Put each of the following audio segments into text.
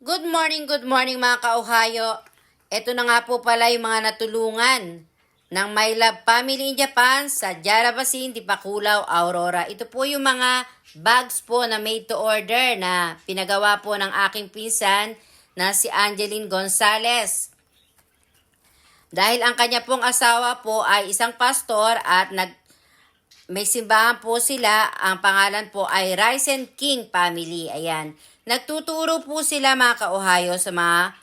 Good morning, good morning mga ka-Ohio. Ito na nga po pala yung mga natulungan ng My Love Family in Japan sa Jarabasin, Dipakulaw, Aurora. Ito po yung mga bags po na made to order na pinagawa po ng aking pinsan na si Angeline Gonzalez. Dahil ang kanya pong asawa po ay isang pastor at nag may simbahan po sila. Ang pangalan po ay and King Family. Ayan. Nagtuturo po sila mga ka-Ohio sa mga,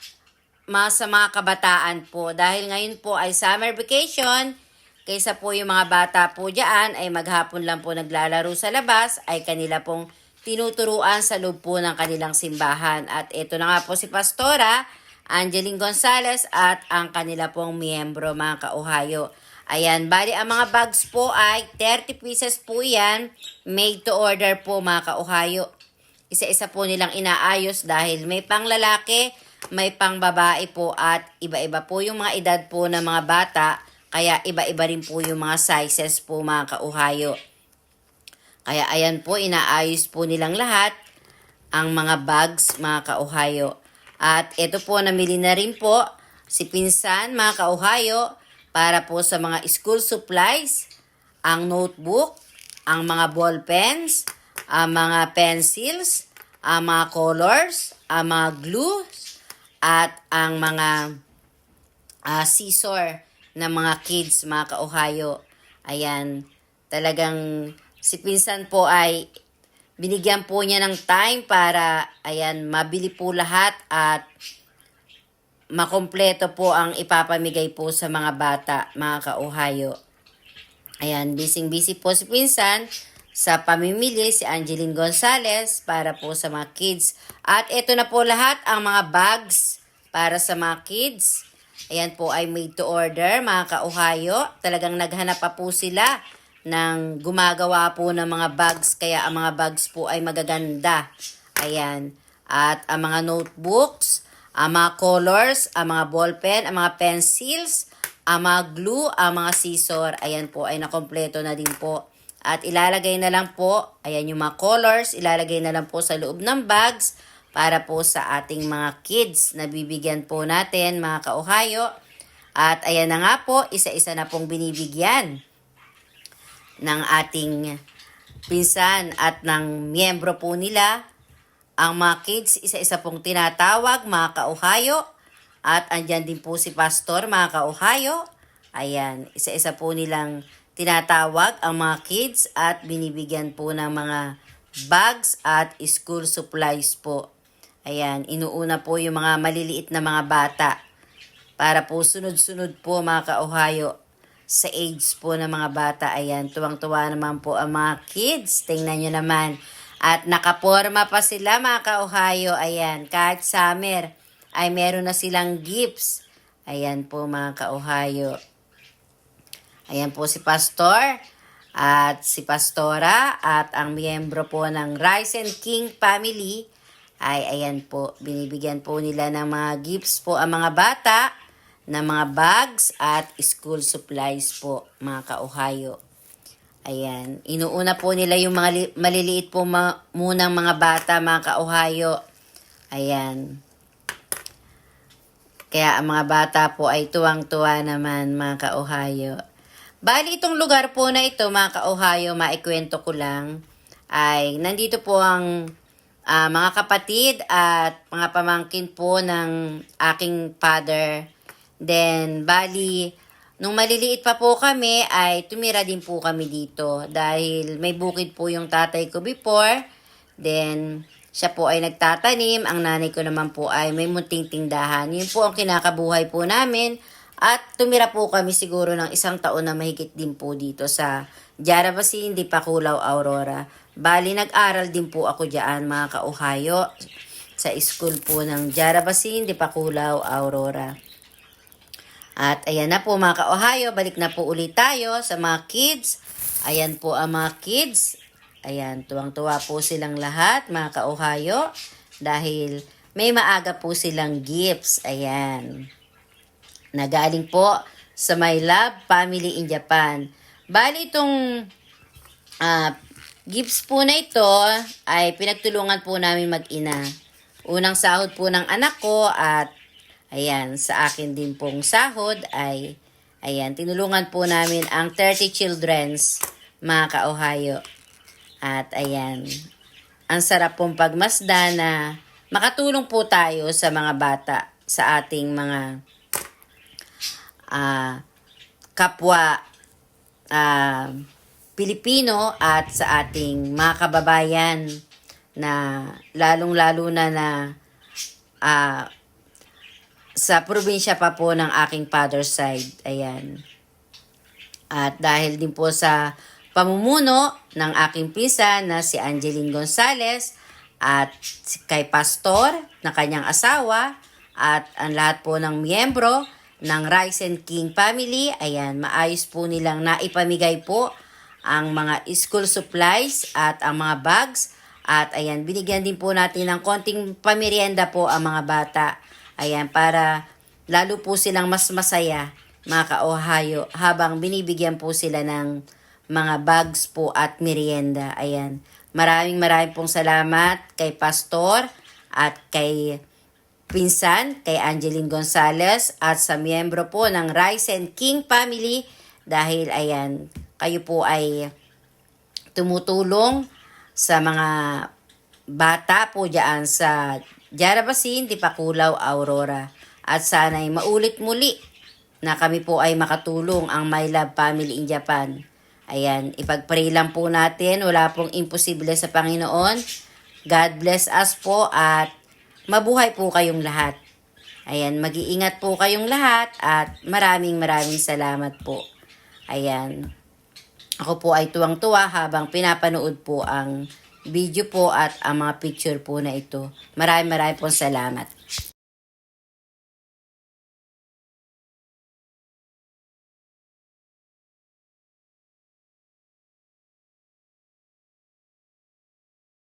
mga, sa mga kabataan po. Dahil ngayon po ay summer vacation. Kaysa po yung mga bata po dyan ay maghapon lang po naglalaro sa labas. Ay kanila pong tinuturuan sa loob po ng kanilang simbahan. At ito na nga po si Pastora, Angeline Gonzalez at ang kanila pong miyembro mga ka-Ohio. Ayan, bali ang mga bags po ay 30 pieces po yan. Made to order po mga ka-Ohio. Isa-isa po nilang inaayos dahil may pang lalaki, may pang babae po at iba-iba po yung mga edad po ng mga bata. Kaya iba-iba rin po yung mga sizes po mga ka-Ohio. Kaya ayan po, inaayos po nilang lahat ang mga bags mga ka-Ohio. At ito po, namili na rin po si Pinsan mga ka-Ohio para po sa mga school supplies, ang notebook, ang mga ball pens, ang mga pencils, ang mga colors, ang mga glues, at ang mga ah, scissor ng mga kids, mga ka-Ohio. Ayan, talagang si Pinsan po ay binigyan po niya ng time para, ayan, mabili po lahat at makompleto po ang ipapamigay po sa mga bata, mga ka-Ohio. Ayan, busy-busy po si Pinsan sa pamimili si Angeline Gonzalez para po sa mga kids. At ito na po lahat ang mga bags para sa mga kids. Ayan po ay made to order, mga ka-Ohio. Talagang naghanap pa po sila ng gumagawa po ng mga bags kaya ang mga bags po ay magaganda. Ayan. At ang mga notebooks, ang mga colors, ang mga ballpen, ang mga pencils, ang mga glue, ang mga scissor, ayan po ay nakompleto na din po. At ilalagay na lang po, ayan yung mga colors, ilalagay na lang po sa loob ng bags para po sa ating mga kids na bibigyan po natin, mga ka-Ohio. At ayan na nga po, isa-isa na pong binibigyan ng ating pinsan at ng miyembro po nila. Ang mga kids, isa-isa pong tinatawag, mga ka-Ohio. At andyan din po si Pastor, mga ka-Ohio. Ayan, isa-isa po nilang tinatawag ang mga kids at binibigyan po ng mga bags at school supplies po. Ayan, inuuna po yung mga maliliit na mga bata para po sunod-sunod po mga ka-Ohio sa age po ng mga bata. Ayan, tuwang-tuwa naman po ang mga kids. Tingnan nyo naman. At nakaporma pa sila mga ka-Ohio. Ayan, kahit summer ay meron na silang gifts. Ayan po mga ka-Ohio. Ayan po si Pastor at si Pastora at ang miyembro po ng Rice and King family ay ayan po, binibigyan po nila ng mga gifts po ang mga bata ng mga bags at school supplies po mga ka-Ohio. Ayan, inuuna po nila yung mga li- maliliit po ma- munang mga bata mga ka-Ohio. Ayan. Kaya ang mga bata po ay tuwang-tuwa naman mga ka-Ohio. Bali itong lugar po na ito mga ka-Ohio, maikwento ko lang, ay nandito po ang ah, mga kapatid at mga pamangkin po ng aking father. Then, bali, nung maliliit pa po kami, ay tumira din po kami dito dahil may bukid po yung tatay ko before. Then, siya po ay nagtatanim. Ang nanay ko naman po ay may munting tindahan. Yun po ang kinakabuhay po namin. At tumira po kami siguro ng isang taon na mahigit din po dito sa Jarabasin, Dipakulaw, Aurora. Bali, nag-aral din po ako diyan mga ka-Ohio sa school po ng Jarabasin, Dipakulaw, Aurora. At ayan na po mga ka-Ohio, balik na po ulit tayo sa mga kids. Ayan po ang mga kids. Ayan, tuwang-tuwa po silang lahat, mga ka-Ohio, dahil may maaga po silang gifts. Ayan. Nagaling po sa My Love Family in Japan. Bali itong ah, gifts po na ito ay pinagtulungan po namin mag-ina. unang sahod po ng anak ko at ayan, sa akin din pong sahod ay ayan, tinulungan po namin ang 30 children's mga ka-Ohio. At ayan, ang sarap pong pagmasda na makatulong po tayo sa mga bata sa ating mga ah, kapwa ah, Pilipino at sa ating mga kababayan na lalong-lalo na na ah, sa probinsya pa po ng aking father's side. Ayan. At dahil din po sa pamumuno ng aking pinsan na si Angeline Gonzales at kay Pastor na kanyang asawa at ang lahat po ng miyembro ng Rice and King family, ayan, maayos po nilang naipamigay po ang mga school supplies at ang mga bags at ayan, binigyan din po natin ng konting pamerienda po ang mga bata. Ayan, para lalo po silang mas masaya mga ka-Ohio habang binibigyan po sila ng mga bags po at merienda. Ayan. Maraming maraming pong salamat kay Pastor at kay pinsan, kay Angeline Gonzalez at sa miyembro po ng Rice and King family dahil ayan, kayo po ay tumutulong sa mga bata po dyan sa Jarabasin, Dipakulaw, Aurora. At sana'y maulit muli na kami po ay makatulong ang My Love Family in Japan. Ayan, ipagpray lang po natin. Wala pong imposible sa Panginoon. God bless us po at mabuhay po kayong lahat. Ayan, mag-iingat po kayong lahat at maraming maraming salamat po. Ayan. Ako po ay tuwang-tuwa habang pinapanood po ang video po at ang mga picture po na ito. Maraming maraming po salamat.